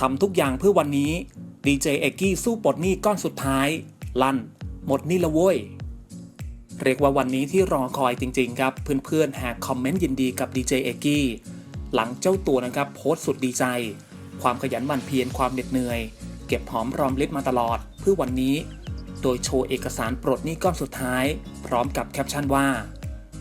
ทำทุกอย่างเพื่อวันนี้ดีเจเอกกี้สู้ปลดหนี้ก้อนสุดท้าย ลั่น หมดหนี้ละเว้ย เรียกว่าวันนี้ที่รอคอยจริง ๆ ครับ เพื่อนๆแหกคอมเมนต์ยินดีกับดีเจเอกกี้หลังเจ้าตัวนะครับโพสต์สุดดีใจ ความขยันหมั่นเพียรความเหน็ดเหนื่อย เก็บหอมรอมริบมาตลอดเพื่อวันนี้ โดยโชว์เอกสารปลดหนี้ก้อนสุดท้าย พร้อมกับแคปชั่นว่า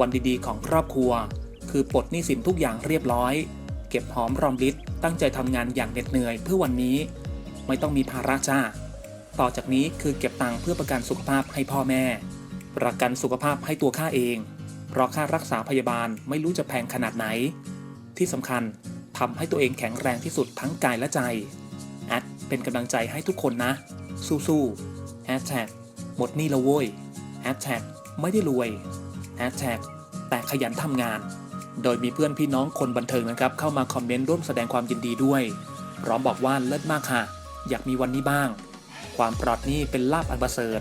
วันดีๆ ของครอบครัว คือปลดหนี้สินทุกอย่างเรียบร้อย เก็บหอมรอมริบตั้งใจทำงานอย่างเหน็ดเหนื่อยเพื่อวันนี้ ไม่ต้องมีภาระจ้า ต่อจากนี้คือเก็บตังค์เพื่อประกันสุขภาพให้พ่อแม่ ประกันสุขภาพให้ตัวข้าเอง เพราะค่ารักษาพยาบาลไม่รู้จะแพงขนาดไหน ที่สำคัญทำให้ตัวเองแข็งแรงที่สุดทั้งกายและใจแอดเป็นกำลังใจให้ทุกคนนะ สู้ๆแฮชแท็กหมดหนี่ละโว้ยแฮชแท็กไม่ได้รวยแฮชแท็กแต่ขยันทำงาน โดยมีเพื่อนพี่น้องคนบันเทิงนะครับ เข้ามาคอมเมนต์ร่วมแสดงความยินดีด้วย พร้อมบอกว่าเลิศมากค่ะ อยากมีวันนี้บ้าง ความปลอดนี้เป็นลาบอันประเสริฐ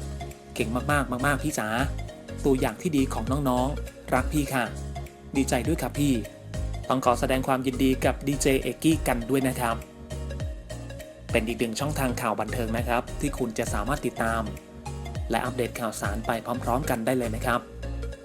เก่งมากๆ มากๆพี่จ๋าตัวอย่างที่ดีของน้องๆ รักพี่ค่ะ ดีใจด้วยครับพี่ ต้องขอแสดงความยินดีกับดีเจเอกกี้กันด้วยนะครับ เป็นอีกหนึ่งช่องทางข่าวบันเทิงนะครับ ที่คุณจะสามารถติดตาม และอัปเดตข่าวสารไปพร้อม ๆ กันได้เลยนะครับ